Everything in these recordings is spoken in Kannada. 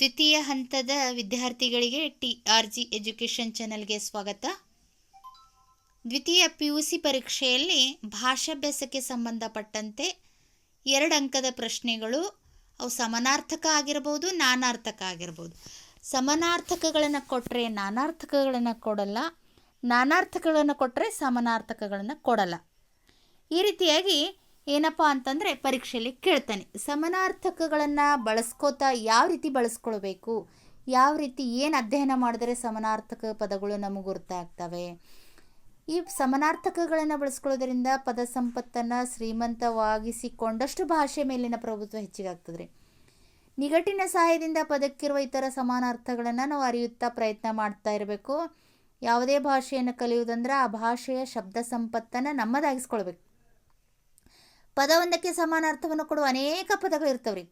ದ್ವಿತೀಯ ಹಂತದ ವಿದ್ಯಾರ್ಥಿಗಳಿಗೆ ಟಿ ಆರ್ ಜಿ ಎಜುಕೇಷನ್ ಚಾನಲ್ಗೆ ಸ್ವಾಗತ. ದ್ವಿತೀಯ ಪಿ ಯು ಸಿ ಪರೀಕ್ಷೆಯಲ್ಲಿ ಭಾಷಾಭ್ಯಾಸಕ್ಕೆ ಸಂಬಂಧಪಟ್ಟಂತೆ ಎರಡು ಅಂಕದ ಪ್ರಶ್ನೆಗಳು, ಅವು ಸಮನಾರ್ಥಕ ಆಗಿರ್ಬೋದು, ನಾನಾರ್ಥಕ ಆಗಿರ್ಬೋದು. ಸಮನಾರ್ಥಕಗಳನ್ನು ಕೊಟ್ಟರೆ ನಾನಾರ್ಥಕಗಳನ್ನು ಕೊಡಲ್ಲ, ನಾನಾರ್ಥಕಗಳನ್ನು ಕೊಟ್ಟರೆ ಸಮನಾರ್ಥಕಗಳನ್ನು ಕೊಡಲ್ಲ. ಈ ರೀತಿಯಾಗಿ ಏನಪ್ಪ ಅಂತಂದರೆ ಪರೀಕ್ಷೆಯಲ್ಲಿ ಕೇಳ್ತಾನೆ, ಸಮನಾರ್ಥಕಗಳನ್ನು ಬಳಸ್ಕೋತಾ ಯಾವ ರೀತಿ ಬಳಸ್ಕೊಳ್ಬೇಕು? ಯಾವ ರೀತಿ ಏನು ಅಧ್ಯಯನ ಮಾಡಿದರೆ ಸಮನಾರ್ಥಕ ಪದಗಳು ನಮಗೆ ಗೊತ್ತಾಗ್ತವೆ ಈ ಸಮನಾರ್ಥಕಗಳನ್ನು ಬಳಸ್ಕೊಳ್ಳೋದ್ರಿಂದ ಪದ ಸಂಪತ್ತನ್ನು ಶ್ರೀಮಂತವಾಗಿಸಿಕೊಂಡಷ್ಟು ಭಾಷೆ ಮೇಲಿನ ಪ್ರಭುತ್ವ ಹೆಚ್ಚಿಗಾಗ್ತದೆ. ನಿಘಟಿನ ಸಹಾಯದಿಂದ ಪದಕ್ಕಿರುವ ಇತರ ಸಮಾನಾರ್ಥಗಳನ್ನು ನಾವು ಅರಿಯುತ್ತಾ ಪ್ರಯತ್ನ ಮಾಡ್ತಾ ಇರಬೇಕು. ಯಾವುದೇ ಭಾಷೆಯನ್ನು ಕಲಿಯುವುದಂದ್ರೆ ಆ ಭಾಷೆಯ ಶಬ್ದ ಸಂಪತ್ತನ್ನು ನಮ್ಮದಾಗಿಸ್ಕೊಳ್ಬೇಕು. ಪದವೊಂದಕ್ಕೆ ಸಮಾನ ಅರ್ಥವನ್ನು ಕೊಡುವ ಅನೇಕ ಪದಗಳು ಇರ್ತವ್ರಿ.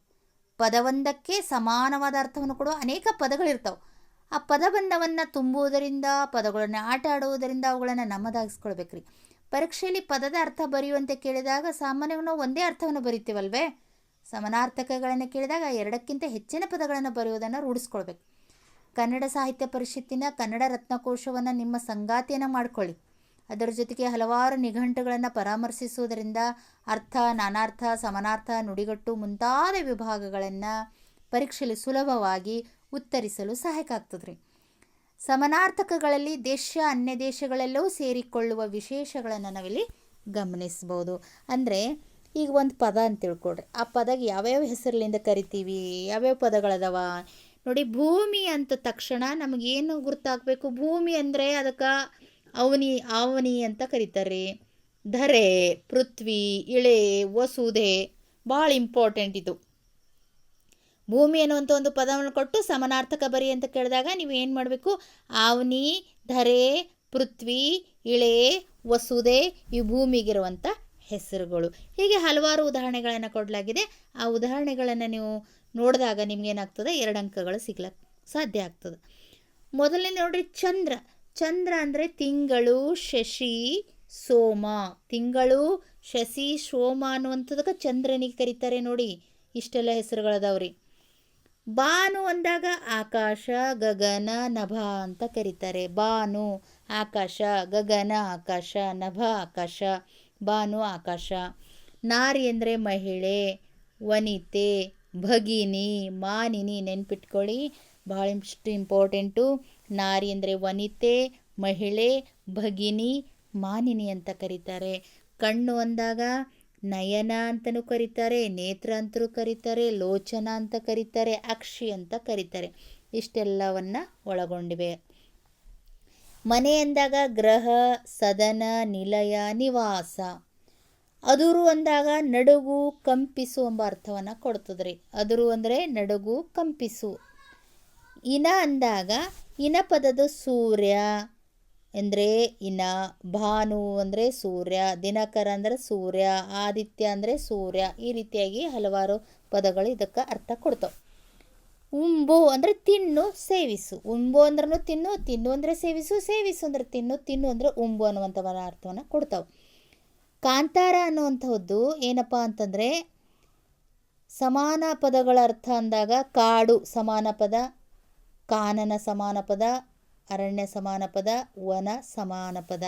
ಪದವೊಂದಕ್ಕೆ ಸಮಾನವಾದ ಅರ್ಥವನ್ನು ಕೊಡುವ ಅನೇಕ ಪದಗಳಿರ್ತಾವೆ ಆ ಪದಬಂಧವನ್ನು ತುಂಬುವುದರಿಂದ, ಪದಗಳನ್ನು ಆಟ ಆಡುವುದರಿಂದ ಅವುಗಳನ್ನು ನಮ್ಮದಾಗಿಸ್ಕೊಳ್ಬೇಕ್ರಿ. ಪರೀಕ್ಷೆಯಲ್ಲಿ ಪದದ ಅರ್ಥ ಬರೆಯುವಂತೆ ಕೇಳಿದಾಗ ಸಾಮಾನ್ಯವಾಗಿ ನಾವು ಒಂದೇ ಅರ್ಥವನ್ನು ಬರಿತೀವಲ್ವೇ? ಸಮಾನಾರ್ಥಕಗಳನ್ನು ಕೇಳಿದಾಗ ಎರಡಕ್ಕಿಂತ ಹೆಚ್ಚಿನ ಪದಗಳನ್ನು ಬರೆಯುವುದನ್ನು ರೂಢಿಸ್ಕೊಳ್ಬೇಕು. ಕನ್ನಡ ಸಾಹಿತ್ಯ ಪರಿಷತ್ತಿನ ಕನ್ನಡ ರತ್ನಕೋಶವನ್ನು ನಿಮ್ಮ ಸಂಗಾತಿಯನ್ನು ಮಾಡಿಕೊಳ್ಳಿ. ಅದರ ಜೊತೆಗೆ ಹಲವಾರು ನಿಘಂಟುಗಳನ್ನು ಪರಾಮರ್ಶಿಸುವುದರಿಂದ ಅರ್ಥ, ನಾನಾರ್ಥ, ಸಮಾನಾರ್ಥ, ನುಡಿಗಟ್ಟು ಮುಂತಾದ ವಿಭಾಗಗಳನ್ನು ಪರೀಕ್ಷೆಯಲ್ಲಿ ಸುಲಭವಾಗಿ ಉತ್ತರಿಸಲು ಸಹಾಯಕ ಆಗ್ತದೆ ರೀ ಸಮಾನಾರ್ಥಕಗಳಲ್ಲಿ ದೇಶ, ಅನ್ಯ ದೇಶಗಳೆಲ್ಲವೂ ಸೇರಿಕೊಳ್ಳುವ ವಿಶೇಷಗಳನ್ನು ನಾವಿಲ್ಲಿ ಗಮನಿಸ್ಬೋದು. ಅಂದರೆ ಈಗ ಒಂದು ಪದ ಅಂತ ತಿಳ್ಕೊಡ್ರಿ ಆ ಪದಗೆ ಯಾವ್ಯಾವ ಹೆಸರಿನಿಂದ ಕರಿತೀವಿ, ಯಾವ್ಯಾವ ಪದಗಳದಾವ? ನೋಡಿ, ಭೂಮಿ ಅಂತ ತಕ್ಷಣ ನಮಗೇನು ಗುರ್ತಾಗಬೇಕು? ಭೂಮಿ ಅಂದರೆ ಅದಕ್ಕೆ ಅವನಿ ಆವನಿ ಅಂತ ಕರೀತಾರೆ. ಧರೆ, ಪೃಥ್ವಿ, ಇಳೆ, ವಸುಧೆ, ಭಾಳ ಇಂಪಾರ್ಟೆಂಟ್ ಇದು. ಭೂಮಿ ಅನ್ನುವಂಥ ಒಂದು ಪದವನ್ನು ಕೊಟ್ಟು ಸಮನಾರ್ಥಕ ಬರಿ ಅಂತ ಕೇಳಿದಾಗ ನೀವು ಏನು ಮಾಡಬೇಕು? ಆವನಿ ಧರೆ, ಪೃಥ್ವಿ, ಇಳೆ ವಸುದೆ ಈ ಭೂಮಿಗಿರುವಂಥ ಹೆಸರುಗಳು. ಹೀಗೆ ಹಲವಾರು ಉದಾಹರಣೆಗಳನ್ನು ಕೊಡಲಾಗಿದೆ. ಆ ಉದಾಹರಣೆಗಳನ್ನು ನೀವು ನೋಡಿದಾಗ ನಿಮಗೇನಾಗ್ತದೆ ಎರಡು ಅಂಕಗಳು ಸಿಗ್ಲಕ್ಕೆ ಸಾಧ್ಯ ಆಗ್ತದೆ. ಮೊದಲನೇ ನೋಡ್ರಿ ಚಂದ್ರ. ಚಂದ್ರ ಅಂದರೆ ತಿಂಗಳು ಶಶಿ ಸೋಮ. ತಿಂಗಳು ಶಶಿ ಸೋಮ ಅನ್ನುವಂಥದಕ್ಕೆ ಚಂದ್ರನಿಗೆ ಕರೀತಾರೆ ನೋಡಿ, ಇಷ್ಟೆಲ್ಲ ಹೆಸರುಗಳದಾವ್ರಿ. ಬಾನು ಅಂದಾಗ ಆಕಾಶ, ಗಗನ, ನಭ ಅಂತ ಕರೀತಾರೆ. ಬಾನು, ಆಕಾಶ, ಗಗನ, ಆಕಾಶ, ನಭ, ಆಕಾಶ, ಬಾನು, ಆಕಾಶ. ನಾರಿ ಅಂದರೆ ಮಹಿಳೆ, ವನಿತೆ, ಭಗಿನಿ, ಮಾನಿನಿ ನೆನ್ಪಿಟ್ಕೊಳ್ಳಿ. ಭಾಳ ಇಷ್ಟು ಇಂಪಾರ್ಟೆಂಟು. ನಾರಿ ಅಂದರೆ ವನಿತೆ, ಮಹಿಳೆ, ಭಗಿನಿ, ಮಾನಿನಿ ಅಂತ ಕರೀತಾರೆ. ಕಣ್ಣು ಅಂದಾಗ ನಯನ ಅಂತಲೂ ಕರೀತಾರೆ, ನೇತ್ರ ಅಂತಲೂ ಕರೀತಾರೆ, ಲೋಚನ ಅಂತ ಕರೀತಾರೆ, ಅಕ್ಷಿ ಅಂತ ಕರೀತಾರೆ. ಇಷ್ಟೆಲ್ಲವನ್ನು ಒಳಗೊಂಡಿವೆ. ಮನೆ ಅಂದಾಗ ಗ್ರಹ, ಸದನ, ನಿಲಯ, ನಿವಾಸ. ಅದುರು ಅಂದಾಗ ನಡುಗು, ಕಂಪಿಸು ಎಂಬ ಅರ್ಥವನ್ನು ಕೊಡ್ತದ್ರಿ. ಅದುರು ಅಂದರೆ ನಡುಗು, ಕಂಪಿಸು. ಇನ ಅಂದಾಗ ಇನ ಪದದ ಸೂರ್ಯ ಅಂದರೆ ಇನ, ಭಾನು ಅಂದರೆ ಸೂರ್ಯ, ದಿನಕರ ಅಂದರೆ ಸೂರ್ಯ, ಆದಿತ್ಯ ಅಂದರೆ ಸೂರ್ಯ, ಈ ರೀತಿಯಾಗಿ ಹಲವಾರು ಪದಗಳು ಇದಕ್ಕೆ ಅರ್ಥ ಕೊಡ್ತಾವೆ. ಉಂಬು ಅಂದರೆ ತಿನ್ನು, ಸೇವಿಸು. ಉಂಬು ಅಂದ್ರೂ ತಿನ್ನು ತಿನ್ನು ಅಂದರೆ ಸೇವಿಸು ಸೇವಿಸು ಅಂದರೆ ತಿನ್ನು ತಿನ್ನು ಅಂದರೆ ಉಂಬು ಅನ್ನುವಂಥ ಅರ್ಥವನ್ನು ಕೊಡ್ತಾವೆ. ಕಾಂತಾರ ಅನ್ನುವಂಥದ್ದು ಏನಪ್ಪ ಅಂತಂದರೆ ಸಮಾನ ಪದಗಳ ಅರ್ಥ ಅಂದಾಗ ಕಾಡು ಸಮಾನ ಪದ ಕಾನನ ಸಮಾನ ಪದ, ಅರಣ್ಯ ಸಮಾನ ಪದ, ವನ ಸಮಾನ ಪದ.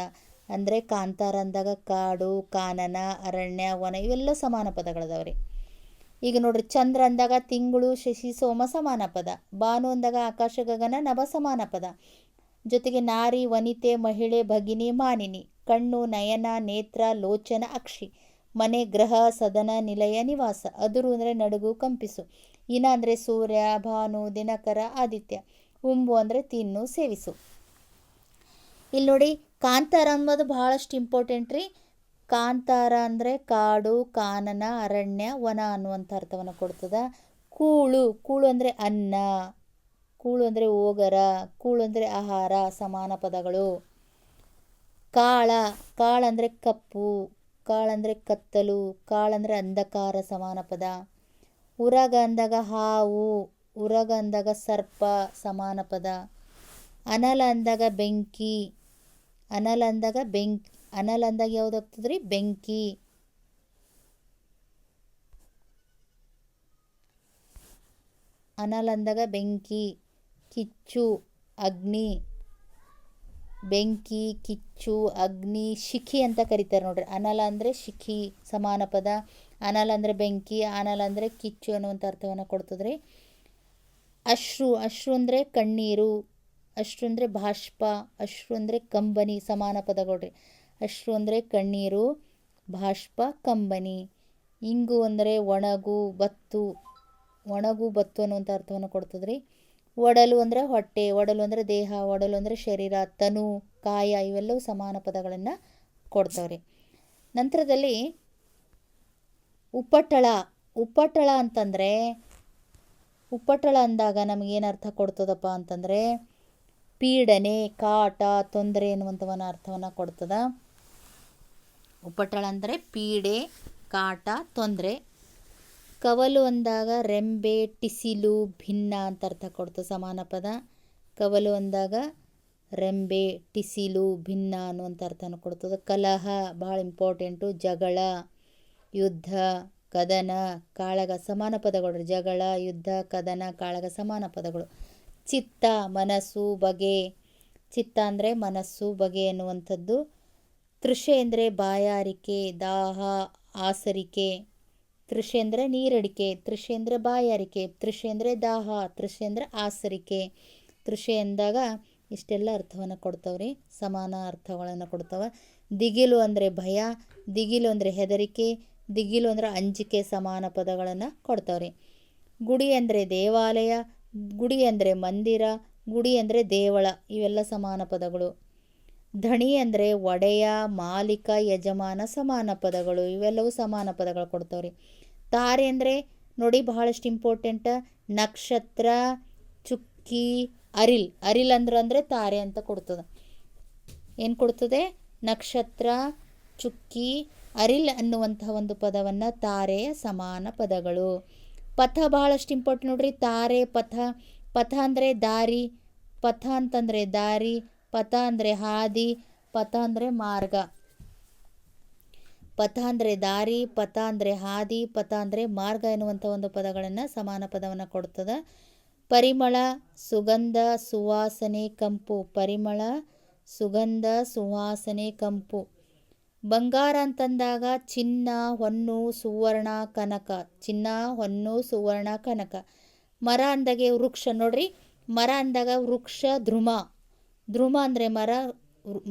ಅಂದರೆ ಕಾಂತಾರ ಅಂದಾಗ ಕಾಡು, ಕಾನನ, ಅರಣ್ಯ, ವನ ಇವೆಲ್ಲ ಸಮಾನ ಪದಗಳದಾವ್ರಿ. ಈಗ ನೋಡ್ರಿ, ಚಂದ್ರ ಅಂದಾಗ ತಿಂಗಳು, ಶಶಿ, ಸೋಮ ಸಮಾನ ಪದ. ಭಾನು ಅಂದಾಗ ಆಕಾಶ, ಗಗನ, ನಭ ಸಮಾನ ಪದ. ಜೊತೆಗೆ ನಾರಿ, ವನಿತೆ, ಮಹಿಳೆ, ಭಗಿನಿ, ಮಾನಿನಿ. ಕಣ್ಣು, ನಯನ, ನೇತ್ರ, ಲೋಚನ, ಅಕ್ಷಿ. ಮನೆ, ಗ್ರಹ, ಸದನ, ನಿಲಯ, ನಿವಾಸ. ಅದುರು ಅಂದರೆ ನಡುಗು, ಕಂಪಿಸು. ಇನ ಅಂದರೆ ಸೂರ್ಯ, ಭಾನು, ದಿನಕರ, ಆದಿತ್ಯ. ಉಂಬು ಅಂದರೆ ತಿನ್ನು, ಸೇವಿಸು. ಇಲ್ಲಿ ನೋಡಿ, ಕಾಂತಾರ ಅನ್ನೋದು ಬಹಳಷ್ಟು ಇಂಪಾರ್ಟೆಂಟ್ ರೀ. ಕಾಂತಾರ ಅಂದರೆ ಕಾಡು, ಕಾನನ, ಅರಣ್ಯ, ವನ ಅನ್ನುವಂಥ ಅರ್ಥವನ್ನು ಕೊಡ್ತದೆ. ಕೂಳು ಕೂಳು ಅಂದರೆ ಅನ್ನ, ಕೂಳು ಅಂದರೆ ಓಗರ, ಕೂಳು ಅಂದರೆ ಆಹಾರ, ಸಮಾನ ಪದಗಳು. ಕಾಳ ಕಾಳ ಅಂದರೆ ಕಪ್ಪು ಕಾಳಂದರೆ ಕತ್ತಲು ಕಾಳಂದರೆ ಅಂಧಕಾರ, ಸಮಾನ ಪದ. ಉರಗ ಅಂದಾಗ ಹಾವು ಉರಗ ಅಂದಾಗ ಸರ್ಪ ಸಮಾನ ಪದ ಅನಲ ಅಂದಾಗ ಬೆಂಕಿ. ಅನಲ ಅಂದಾಗ ಬೆಂಕಿ ಅನಲ್ ಅಂದಾಗ ಯಾವ್ದು ಆಗ್ತದೆ ರೀ ಬೆಂಕಿ. ಅನಲ್ ಅಂದಾಗ ಬೆಂಕಿ. ಕಿಚ್ಚು, ಅಗ್ನಿ. ಬೆಂಕಿ, ಕಿಚ್ಚು, ಅಗ್ನಿ, ಶಿಖಿ ಅಂತ ಕರೀತಾರೆ ನೋಡ್ರಿ. ಅನಲ ಅಂದರೆ ಶಿಖಿ ಸಮಾನ ಪದ ಅನಲ ಅಂದರೆ ಬೆಂಕಿ, ಅನಲ ಅಂದರೆ ಕಿಚ್ಚು ಅನ್ನುವಂಥ ಅರ್ಥವನ್ನು ಕೊಡ್ತದ್ರಿ. ಅಶ್ರು ಅಶ್ರು ಅಂದರೆ ಕಣ್ಣೀರು, ಅಶ್ರು ಅಂದರೆ ಬಾಷ್ಪ ಅಶ್ರು ಅಂದರೆ ಕಂಬನಿ, ಸಮಾನ ಪದಗಳ್ರಿ ಅಶ್ರು ಅಂದರೆ ಕಣ್ಣೀರು ಬಾಷ್ಪ ಕಂಬನಿ. ಇಂಗು ಅಂದರೆ ಒಣಗು, ಬತ್ತು. ಒಣಗು, ಬತ್ತು ಅನ್ನುವಂಥ ಅರ್ಥವನ್ನು ಕೊಡ್ತದ್ರಿ. ಒಡಲು ಅಂದರೆ ಹೊಟ್ಟೆ, ಒಡಲು ಅಂದರೆ ದೇಹ, ಒಡಲು ಅಂದರೆ ಶರೀರ, ತನು, ಕಾಯ ಇವೆಲ್ಲವೂ ಸಮಾನ ಪದಗಳನ್ನು ಕೊಡ್ತವ್ರಿ. ನಂತರದಲ್ಲಿ ಉಪಟಳ ಉಪಟಳ ಅಂತಂದರೆ ಉಪಟಳ ಅಂದಾಗ ನಮಗೇನು ಅರ್ಥ ಕೊಡ್ತದಪ್ಪ ಅಂತಂದರೆ ಪೀಡನೆ, ಕಾಟ, ತೊಂದರೆ ಎನ್ನುವಂಥವನ್ನ ಅರ್ಥವನ್ನು ಕೊಡ್ತದ. ಉಪ್ಪಟಳ ಅಂದರೆ ಪೀಡೆ, ಕಾಟ, ತೊಂದರೆ. ಕವಲು ಅಂದಾಗ ರೆಂಬೆ, ಟಿಸಿಲು, ಭಿನ್ನ ಅಂತ ಅರ್ಥ ಕೊಡ್ತದೆ ಸಮಾನ ಪದ. ಕವಲು ಅಂದಾಗ ರೆಂಬೆ, ಟಿಸಿಲು, ಭಿನ್ನ ಅನ್ನುವಂಥ ಅರ್ಥನ ಕೊಡ್ತದೆ. ಕಲಹ ಭಾಳ ಇಂಪಾರ್ಟೆಂಟು ಜಗಳ, ಯುದ್ಧ. ಕದನ ಕಾಳಗ ಸಮಾನ ಪದಗಳು ಜಗಳ, ಯುದ್ಧ, ಕದನ ಕಾಳಗ ಸಮಾನ ಪದಗಳು. ಚಿತ್ತ, ಮನಸ್ಸು, ಬಗೆ. ಚಿತ್ತ ಅಂದರೆ ಮನಸ್ಸು, ಬಗೆ ಎನ್ನುವಂಥದ್ದು. ತೃಷೆ ಅಂದರೆ ಬಾಯಾರಿಕೆ, ದಾಹ, ಆಸರಿಕೆ. ತೃಷೆ ಅಂದರೆ ನೀರಡಿಕೆ. ತೃಷೆ ಅಂದರೆ ಬಾಯಾರಿಕೆ. ತೃಷೆ ಅಂದರೆ ದಾಹ. ತೃಷೆ ಅಂದರೆ ಆಸರಿಕೆ. ತೃಷೆ ಎಂದಾಗ ಇಷ್ಟೆಲ್ಲ ಅರ್ಥವನ್ನು ಕೊಡ್ತಾವ್ರಿ. ಸಮಾನ ಅರ್ಥಗಳನ್ನು ಕೊಡ್ತಾವೆ. ದಿಗಿಲು ಅಂದರೆ ಭಯ. ದಿಗಿಲು ಅಂದರೆ ಹೆದರಿಕೆ. ದಿಗಿಲು ಅಂದ್ರೆ ಅಂಜಿಕೆ ಸಮಾನ ಪದಗಳನ್ನು ಕೊಡ್ತಾವ್ರಿ. ಗುಡಿ ಅಂದರೆ ದೇವಾಲಯ, ಗುಡಿ ಅಂದರೆ ಮಂದಿರ, ಗುಡಿ ಅಂದರೆ ದೇವಳ, ಇವೆಲ್ಲ ಸಮಾನ ಪದಗಳು. ಧಣಿ ಅಂದರೆ ಒಡೆಯ, ಮಾಲೀಕ, ಯಜಮಾನ ಸಮಾನ ಪದಗಳು, ಇವೆಲ್ಲವೂ ಸಮಾನ ಪದಗಳು ಕೊಡ್ತಾವ್ರಿ. ತಾರೆ ಅಂದರೆ ನೋಡಿ ಬಹಳಷ್ಟು ಇಂಪಾರ್ಟೆಂಟ್ ನಕ್ಷತ್ರ, ಚುಕ್ಕಿ, ಅರಿಲ್. ಅರಿಲ್ ಅಂದ್ರೆ ಅಂದರೆ ತಾರೆ ಅಂತ ಕೊಡ್ತದೆ. ಏನು ಕೊಡ್ತದೆ? ನಕ್ಷತ್ರ, ಚುಕ್ಕಿ ಅರಿಲ್ ಅನ್ನುವಂತಹ ಒಂದು ಪದವನ್ನು ತಾರೆಯ ಸಮಾನ ಪದಗಳು. ಪಥ ಬಹಳಷ್ಟು ಇಂಪಾರ್ಟೆಂಟ್ ನೋಡ್ರಿ. ತಾರೆ, ಪಥ ಪಥ ಅಂದರೆ ದಾರಿ, ಪಥ ಅಂತಂದರೆ ದಾರಿ, ಪಥ ಅಂದರೆ ಹಾದಿ, ಪಥ ಅಂದರೆ ಮಾರ್ಗ. ಪಥ ಅಂದರೆ ದಾರಿ, ಪಥ ಅಂದರೆ ಹಾದಿ, ಪಥ ಅಂದರೆ ಮಾರ್ಗ ಎನ್ನುವಂಥ ಒಂದು ಪದಗಳನ್ನು ಸಮಾನ ಪದವನ್ನು ಕೊಡ್ತದೆ. ಪರಿಮಳ, ಸುಗಂಧ, ಸುವಾಸನೆ, ಕಂಪು. ಪರಿಮಳ, ಸುಗಂಧ, ಸುವಾಸನೆ, ಕಂಪು. ಬಂಗಾರ ಅಂತಂದಾಗ ಚಿನ್ನ, ಹೊನ್ನು, ಸುವರ್ಣ, ಕನಕ. ಚಿನ್ನ, ಹೊನ್ನು, ಸುವರ್ಣ, ಕನಕ. ಮರ ಅಂದಾಗೆ ವೃಕ್ಷ ನೋಡ್ರಿ. ಮರ ಅಂದಾಗ ವೃಕ್ಷ ಧ್ರುಮ ಧ್ರುಮ ಅಂದರೆ ಮರ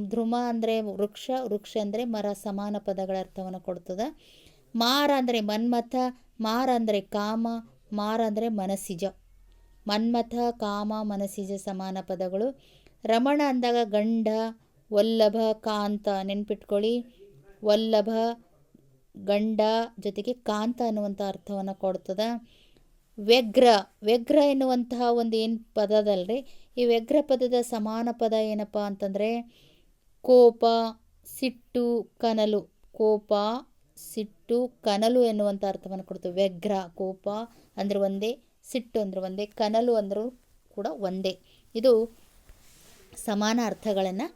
ಧ್ರುಮ ಅಂದರೆ ವೃಕ್ಷ ವೃಕ್ಷ ಅಂದರೆ ಮರ ಸಮಾನ ಪದಗಳ ಅರ್ಥವನ್ನು ಕೊಡ್ತದೆ. ಮಾರ ಅಂದರೆ ಮನ್ಮಥ, ಮಾರ ಅಂದರೆ ಕಾಮ, ಮಾರ ಅಂದರೆ ಮನಸ್ಸಿಜ. ಮನ್ಮಥ, ಕಾಮ, ಮನಸ್ಸಿಜ ಸಮಾನ ಪದಗಳು. ರಮಣ ಅಂದಾಗ ಗಂಡ, ವಲ್ಲಭ, ಕಾಂತ ನೆನ್ಪಿಟ್ಕೊಳ್ಳಿ. ವಲ್ಲಭ ಗಂಡ ಜೊತೆಗೆ ಕಾಂತ ಅನ್ನುವಂಥ ಅರ್ಥವನ್ನು ಕೊಡ್ತದೆ. ವ್ಯಗ್ರ ವ್ಯಗ್ರ ಎನ್ನುವಂತಹ ಒಂದು ಏನು ಪದದಲ್ರಿ? ಈ ವ್ಯಗ್ರ ಪದದ ಸಮಾನ ಪದ ಏನಪ್ಪ ಅಂತಂದರೆ, ಕೋಪ, ಸಿಟ್ಟು, ಕನಲು. ಕೋಪ, ಸಿಟ್ಟು, ಕನಲು ಎನ್ನುವಂಥ ಅರ್ಥವನ್ನು ಕೊಡ್ತದೆ. ವ್ಯಗ್ರ, ಕೋಪ ಅಂದರೆ ಒಂದೇ, ಸಿಟ್ಟು ಅಂದ್ರೆ ಒಂದೇ, ಕನಲು ಅಂದರೂ ಕೂಡ ಒಂದೇ. ಇದು ಸಮಾನ ಅರ್ಥಗಳನ್ನು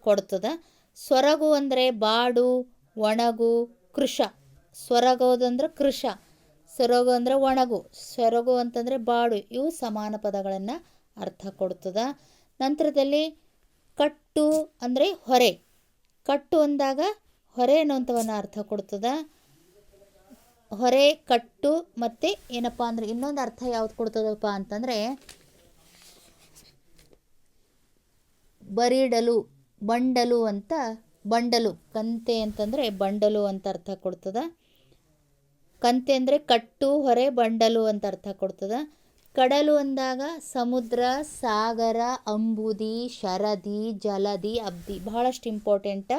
ಕೊಡ್ತದೆ. ಸೊರಗು ಅಂದರೆ ಬಾಡು, ಒಣಗು, ಕೃಷ. ಸೊರಗೋದಂದ್ರೆ ಕೃಷ. ಸೊರಗು ಅಂದರೆ ಒಣಗು. ಸೊರಗು ಅಂತಂದರೆ ಬಾಡು. ಇವು ಸಮಾನ ಪದಗಳನ್ನು ಅರ್ಥ ಕೊಡ್ತದೆ. ನಂತರದಲ್ಲಿ ಕಟ್ಟು ಅಂದರೆ ಹೊರೆ. ಕಟ್ಟು ಅಂದಾಗ ಹೊರೆ ಅನ್ನುವಂಥವನ್ನು ಅರ್ಥ ಕೊಡ್ತದೆ. ಹೊರೆ, ಕಟ್ಟು ಮತ್ತು ಏನಪ್ಪ ಅಂದರೆ ಇನ್ನೊಂದು ಅರ್ಥ ಯಾವ್ದು ಕೊಡ್ತದಪ್ಪ ಅಂತಂದರೆ ಬರಿಡಲು. ಬಂಡಲು ಅಂತ ಬಂಡಲು, ಕಂತೆ ಅಂತಂದರೆ ಬಂಡಲು ಅಂತ ಅರ್ಥ ಕೊಡ್ತದೆ. ಕಂತೆ ಅಂದರೆ ಕಟ್ಟು, ಹೊರೆ, ಬಂಡಲು ಅಂತ ಅರ್ಥ ಕೊಡ್ತದೆ. ಕಡಲು ಅಂದಾಗ ಸಮುದ್ರ, ಸಾಗರ, ಅಂಬುದಿ, ಶರದಿ, ಜಲದಿ, ಅಬ್ದಿ ಬಹಳಷ್ಟು ಇಂಪಾರ್ಟೆಂಟ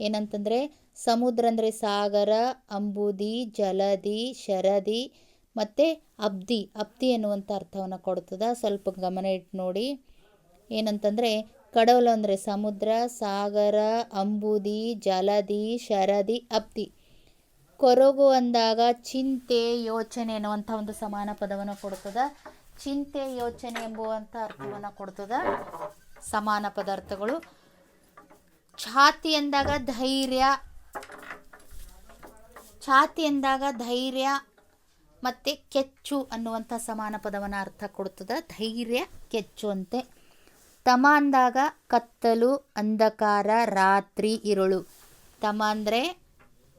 ಏನಂತಂದರೆ ಸಮುದ್ರ ಅಂದರೆ ಸಾಗರ, ಅಂಬುದಿ, ಜಲದಿ, ಶರದಿ ಮತ್ತು ಅಬ್ದಿ ಅಬ್ದಿ ಎನ್ನುವಂಥ ಅರ್ಥವನ್ನು ಕೊಡ್ತದೆ. ಸ್ವಲ್ಪ ಗಮನ ಇಟ್ಟು ನೋಡಿ. ಏನಂತಂದರೆ ಕಡಲು ಅಂದರೆ ಸಮುದ್ರ, ಸಾಗರ, ಅಂಬುದಿ, ಜಲದಿ, ಶರದಿ ಅಬ್ದಿ ಕೊರಗು ಅಂದಾಗ ಚಿಂತೆ, ಯೋಚನೆ ಎನ್ನುವಂಥ ಒಂದು ಸಮಾನ ಪದವನ್ನು ಕೊಡ್ತದೆ. ಚಿಂತೆ, ಯೋಚನೆ ಎಂಬುವಂಥ ಅರ್ಥವನ್ನು ಕೊಡ್ತದೆ. ಸಮಾನ ಪದಾರ್ಥಗಳು. ಛಾತಿ ಎಂದಾಗ ಧೈರ್ಯ. ಛಾತಿ ಎಂದಾಗ ಧೈರ್ಯ ಮತ್ತು ಕೆಚ್ಚು ಅನ್ನುವಂಥ ಸಮಾನ ಪದವನ್ನು ಅರ್ಥ ಕೊಡ್ತದೆ. ಧೈರ್ಯ, ಕೆಚ್ಚು ಅಂತೆ. ತಮ ಅಂದಾಗ ಕತ್ತಲು, ಅಂಧಕಾರ, ರಾತ್ರಿ, ಇರುಳು. ತಮ ಅಂದರೆ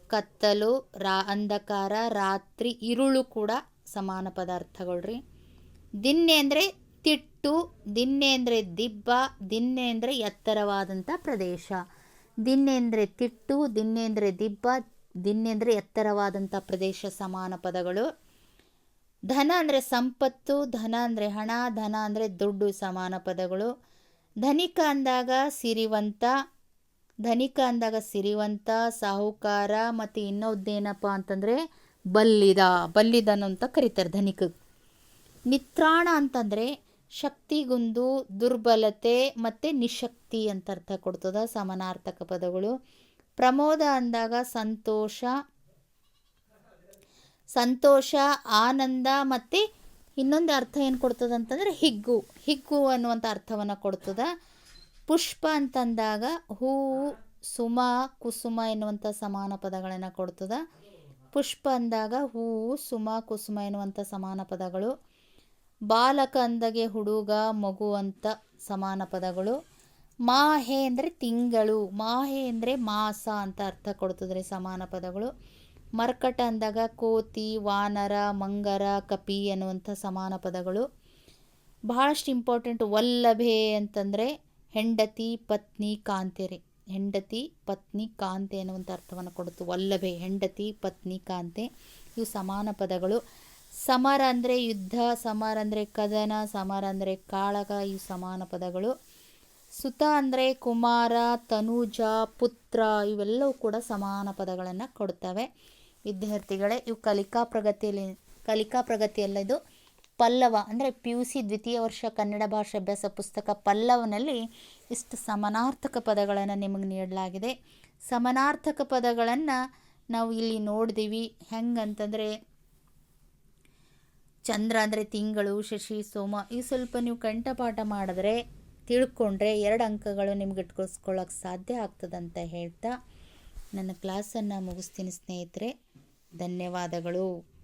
ಕತ್ತಲು, ರಾ, ಅಂಧಕಾರ, ರಾತ್ರಿ, ಇರುಳು ಕೂಡ ಸಮಾನ ಪದಾರ್ಥಗಳು ರೀ ದಿನ್ನೆ ಅಂದರೆ ತಿಟ್ಟು ದಿನ್ನೆ ಅಂದರೆ ದಿಬ್ಬ ದಿನ್ನೆ ಅಂದರೆ ಎತ್ತರವಾದಂಥ ಪ್ರದೇಶ. ದಿನ್ನೆ ಅಂದರೆ ತಿಟ್ಟು ದಿನ್ನೆ ಅಂದರೆ ದಿಬ್ಬ ದಿನ್ನೆ ಅಂದರೆ ಎತ್ತರವಾದಂಥ ಪ್ರದೇಶ ಸಮಾನ ಪದಗಳು. ಧನ ಅಂದರೆ ಸಂಪತ್ತು, ಧನ ಅಂದರೆ ಹಣ, ಧನ ಅಂದರೆ ದುಡ್ಡು ಸಮಾನ ಪದಗಳು. ಧನಿಕ ಅಂದಾಗ ಸಿರಿವಂತ, ಧನಿಕ ಅಂದಾಗ ಸಿರಿವಂತ, ಸಾಹುಕಾರ ಮತ್ತು ಇನ್ನೊಂದೇನಪ್ಪ ಅಂತಂದರೆ ಬಲ್ಲಿದ, ಬಲ್ಲಿದನು ಅಂತ ಕರೀತಾರೆ ಧನಿಕ. ನಿತ್ರಾಣ ಅಂತಂದರೆ ಶಕ್ತಿಗುಂದು ದುರ್ಬಲತೆ ಮತ್ತು ನಿಶಕ್ತಿ ಅಂತ ಅರ್ಥ ಕೊಡ್ತದ ಸಮಾನಾರ್ಥಕ ಪದಗಳು. ಪ್ರಮೋದ ಅಂದಾಗ ಸಂತೋಷ ಸಂತೋಷ, ಆನಂದ ಮತ್ತು ಇನ್ನೊಂದು ಅರ್ಥ ಏನು ಕೊಡ್ತದೆ ಅಂತಂದರೆ ಹಿಗ್ಗು. ಹಿಗ್ಗು ಅನ್ನುವಂಥ ಅರ್ಥವನ್ನು ಕೊಡ್ತದ. ಪುಷ್ಪ ಅಂತಂದಾಗ ಹೂವು ಸುಮ, ಕುಸುಮ ಎನ್ನುವಂಥ ಸಮಾನ ಪದಗಳನ್ನು ಕೊಡ್ತದ. ಪುಷ್ಪ ಅಂದಾಗ ಹೂವು ಸುಮ, ಕುಸುಮ ಎನ್ನುವಂಥ ಸಮಾನ ಪದಗಳು. ಬಾಲಕ ಅಂದಾಗೆ ಹುಡುಗ, ಮಗು ಅಂತ ಸಮಾನ ಪದಗಳು. ಮಾಹೆ ಅಂದರೆ ತಿಂಗಳು. ಮಾಹೆ ಅಂದರೆ ಮಾಸ ಅಂತ ಅರ್ಥ ಕೊಡ್ತದ್ರಿ ಸಮಾನ ಪದಗಳು. ಮರ್ಕಟ ಅಂದಾಗ ಕೋತಿ, ವಾನರ, ಮಂಗರ, ಕಪಿ ಅನ್ನುವಂಥ ಸಮಾನ ಪದಗಳು. ಬಹಳಷ್ಟು ಇಂಪಾರ್ಟೆಂಟ್ ವಲ್ಲಭೆ ಅಂತಂದರೆ ಹೆಂಡತಿ, ಪತ್ನಿ ಕಾಂತೆರೆ ಹೆಂಡತಿ, ಪತ್ನಿ, ಕಾಂತೆ ಅನ್ನುವಂಥ ಅರ್ಥವನ್ನು ಕೊಡುತ್ತೆ ವಲ್ಲಭೆ, ಹೆಂಡತಿ, ಪತ್ನಿ, ಕಾಂತೆ. ಇವು ಸಮಾನ ಪದಗಳು. ಸಮರ ಅಂದರೆ ಯುದ್ಧ, ಸಮರ ಅಂದರೆ ಕದನ, ಸಮರ ಅಂದರೆ ಕಾಳಗ, ಇವು ಸಮಾನ ಪದಗಳು. ಸುತ ಅಂದರೆ ಕುಮಾರ, ತನುಜ, ಪುತ್ರ ಇವೆಲ್ಲವೂ ಕೂಡ ಸಮಾನ ಪದಗಳನ್ನು ಕೊಡ್ತವೆ. ವಿದ್ಯಾರ್ಥಿಗಳೇ, ಇವು ಕಲಿಕಾ ಪ್ರಗತಿಯಲ್ಲಿ, ಕಲಿಕಾ ಪ್ರಗತಿಯಲ್ಲ ಇದು. ಪಲ್ಲವ, ಅಂದರೆ ಪಿ ಯು ಸಿ ದ್ವಿತೀಯ ವರ್ಷ ಕನ್ನಡ ಭಾಷೆ ಅಭ್ಯಾಸ ಪುಸ್ತಕ ಪಲ್ಲವನಲ್ಲಿ ಇಷ್ಟು ಸಮಾನಾರ್ಥಕ ಪದಗಳನ್ನು ನಿಮಗೆ ನೀಡಲಾಗಿದೆ. ಸಮಾನಾರ್ಥಕ ಪದಗಳನ್ನು ನಾವು ಇಲ್ಲಿ ನೋಡಿದೀವಿ. ಹೆಂಗಂತಂದರೆ, ಚಂದ್ರ ಅಂದರೆ ತಿಂಗಳು, ಶಶಿ, ಸೋಮ, ಈ ಸ್ವಲ್ಪ ನೀವು ಕಂಠಪಾಠ ಮಾಡಿದ್ರೆ, ತಿಳ್ಕೊಂಡ್ರೆ ಎರಡು ಅಂಕಗಳು ನಿಮ್ಗೆ ಇಟ್ಕೊಳ್ಸ್ಕೊಳ್ಳೋಕೆ ಸಾಧ್ಯ ಆಗ್ತದಂತ ಹೇಳ್ತಾ ನನ್ನ ಕ್ಲಾಸನ್ನು ಮುಗಿಸ್ತೀನಿ ಸ್ನೇಹಿತರೆ. ಧನ್ಯವಾದಗಳು.